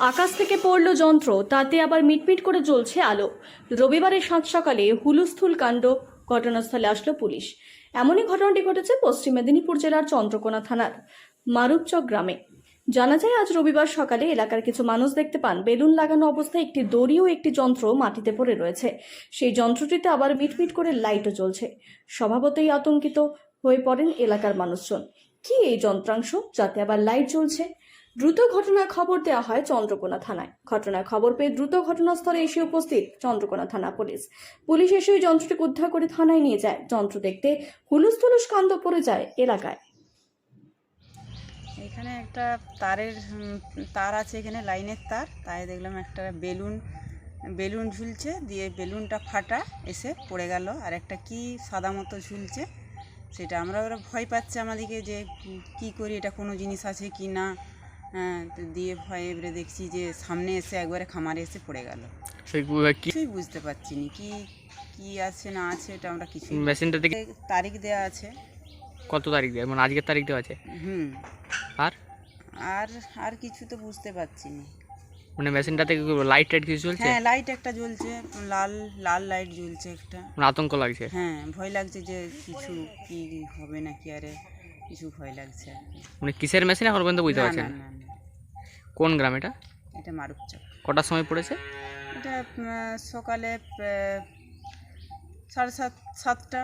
আকাশ থেকে পড়ল যন্ত্র, তাতে আবার মিটমিট করে জ্বলছে আলো। রবিবারের সাত সকালে হুলুস্থুল কাণ্ড ঘটনাস্থলে আসলো পুলিশ। এমনই ঘটনাটি ঘটেছে পশ্চিম মেদিনীপুর জেলার চন্দ্রকোনা থানার মারুপচক গ্রামে। জানা যায়, আজ রবিবার সকালে এলাকার কিছু মানুষ দেখতে পান, বেলুন লাগানো অবস্থায় একটি দড়ি ও একটি যন্ত্র মাটিতে পড়ে রয়েছে। সেই যন্ত্রটিতে আবার মিটমিট করে লাইটও জ্বলছে। স্বভাবতই আতঙ্কিত হয়ে পড়েন এলাকার মানুষজন। কি এই যন্ত্রাংশ যাতে আবার লাইট জ্বলছে? দ্রুত ঘটনার খবর দেওয়া হয় চন্দ্রকোনা থানায়। ঘটনার খবর পেয়ে দ্রুত ঘটনাস্থলে এসে উপস্থিত চন্দ্রকোনা থানা পুলিশ। পুলিশ এসে ওই যন্ত্রটিকে উদ্ধার করে থানায় নিয়ে যায়। যন্ত্র দেখতে হুলুস তুলুস কাণ্ড পড়ে যায় এলাকায়। এখানে একটা তারের তার আছে এখানে, লাইনের তার। তাই দেখলাম একটা বেলুন বেলুন ঝুলছে। দিয়ে বেলুনটা ফাটা এসে পড়ে গেল। আর একটা কি সাদা মতো ঝুলছে। সেটা আমরা ওরা ভয় পাচ্ছে আমাদেরকে যে কি করি এটা কোনো জিনিস আছে কি না? হ্যাঁ তো দিয়ে ভয় এবারে দেখছি যে সামনে এসে একবারে খামারে এসে পড়ে গেল। কিছুই বুঝতে পারছি না কি কি আছে না আছে এটা আমরা কিছুই মেশিনটা থেকে তারিখ দেওয়া আছে। কত তারিখ দেওয়া মানে আজকের তারিখ দেওয়া আছে? হুম। আর? আর আর কিছু তো বুঝতে পারছি না। মানে মেশিনটাতে থেকে লাইট টাইট কিছু চলছে হ্যাঁ লাইট একটা জ্বলছে লাল লাল লাইট জ্বলছে একটা। মানে আতঙ্ক লাগছে? হ্যাঁ ভয় লাগছে যে কিছু কি হবে নাকি আরে কিছু ভয় লাগছে মানে কিসের মেশিন এখন পর্যন্ত বুঝতে না, পারছেন না, না না, না, কোন গ্রাম এটা? এটা মারুপচক। কটার সময় পড়েছে? এটা সকালে সাড়ে সাত সাতটা।